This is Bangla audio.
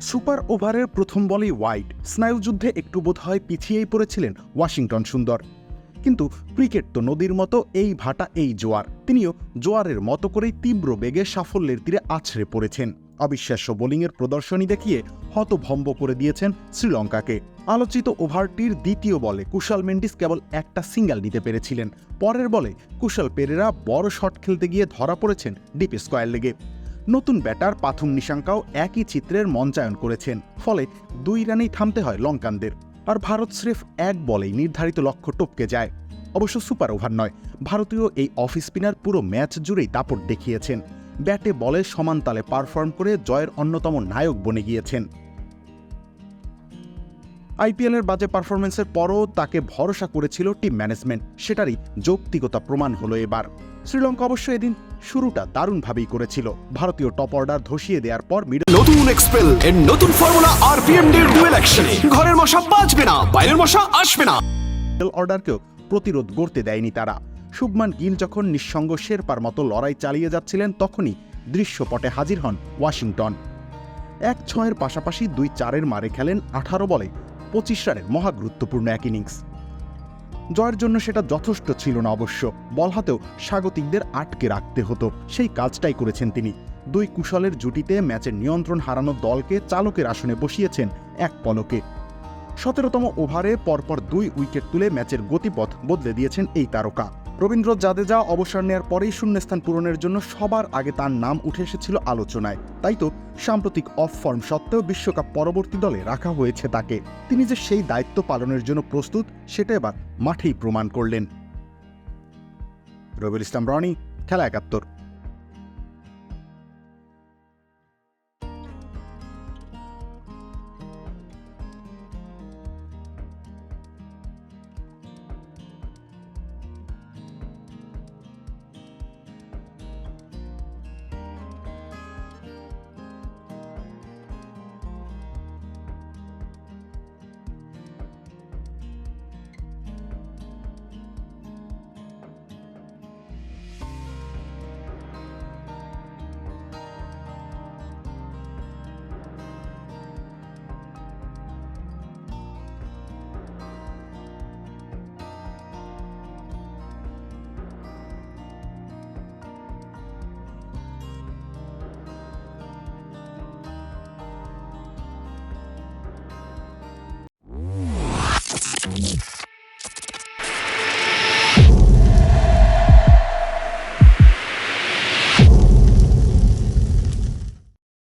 সুপার ওভারের প্রথম বলেই ওয়াইড স্নায়ুযুদ্ধে একটু বোধ হয় পিছিয়েই পড়েছিলেন ওয়াশিংটন সুন্দর। কিন্তু ক্রিকেট তো নদীর মতো, এই ভাটা এই জোয়ার। তিনিও জোয়ারের মতো করেই তীব্র বেগে সাফল্যের তীরে আছড়ে পড়েছেন। অবিশ্বাস্য বোলিংয়ের প্রদর্শনী দেখিয়ে হতভম্ব করে দিয়েছেন শ্রীলঙ্কাকে। আলোচিত ওভারটির দ্বিতীয় বলে কুশাল মেন্ডিস কেবল একটা সিঙ্গেল নিতে পেরেছিলেন। পরের বলে কুশাল পেরেরা বড় শট খেলতে গিয়ে ধরা পড়েছেন ডিপ স্কোয়ার লেগে। নতুন ব্যাটার পাথুম নিশাঙ্কাও একই চিত্রের মঞ্চায়ন করেছেন। ফলে দুই রানেই থামতে হয় লঙ্কানদের। আর ভারত স্রেফ এক বলেই নির্ধারিত লক্ষ্য টপকে যায়। অবশ্য সুপার ওভার নয়, ভারতীয় এই অফ স্পিনার পুরো ম্যাচ জুড়েই দাপট দেখিয়েছেন। ব্যাটে বলে সমান তালে পারফর্ম করে জয়ের অন্যতম নায়ক বনে গিয়েছেন। আইপিএলের বাজে পারফরমেন্সের পরও তাকে ভরসা করেছিল টিম ম্যানেজমেন্ট। সেটারই যৌক্তিকতা প্রমাণ হলো এবার। শ্রীলঙ্কা অবশ্য এদিন শুরুটা দারুণভাবেই করেছিল। ভারতীয় টপ অর্ডার ধসিয়ে দেওয়ার পর মিডল নতুন এক্সপেল এর নতুন ফর্মুলা আরপিএম ডের ডুয়েল অ্যাকশনে ঘরের মশা বাঁচবে না বাইরের মশা আসবে না। মিডল অর্ডারকেও প্রতিরোধ গড়তে দেয়নি তারা। শুভমান গিল যখন নিঃসঙ্গ শেরপার মতো লড়াই চালিয়ে যাচ্ছিলেন তখনই দৃশ্যপটে হাজির হন ওয়াশিংটন। এক ছয়ের পাশাপাশি দুই চারের মারে খেলেন আঠারো বলে পঁচিশ রানের মহা গুরুত্বপূর্ণ এক ইনিংস। জয়ের জন্য সেটা যথেষ্ট ছিল না অবশ্য। বল হাতেও স্বাগতিকদের আটকে রাখতে হতো। সেই কাজটাই করেছেন তিনি। দুই কুশলের জুটিতে ম্যাচের নিয়ন্ত্রণ হারানো দলকে চালকের আসনে বসিয়েছেন এক পলকে। সতেরোতম ওভারে পরপর দুই উইকেট তুলে ম্যাচের গতিপথ বদলে দিয়েছেন এই তারকা। রবীন্দ্র জাদেজা অবসর নেওয়ার পরেই শূন্যস্থান পূরণের জন্য সবার আগে তার নাম উঠে এসেছিল আলোচনায়। তাই তো সাম্প্রতিক অফ ফর্ম সত্ত্বেও বিশ্বকাপ পরবর্তী দলে রাখা হয়েছে তাকে। তিনি যে সেই দায়িত্ব পালনের জন্য প্রস্তুত, সেটা এবার মাঠেই প্রমাণ করলেন। রবিউল ইসলাম, রনি, খেলা একাত্তর।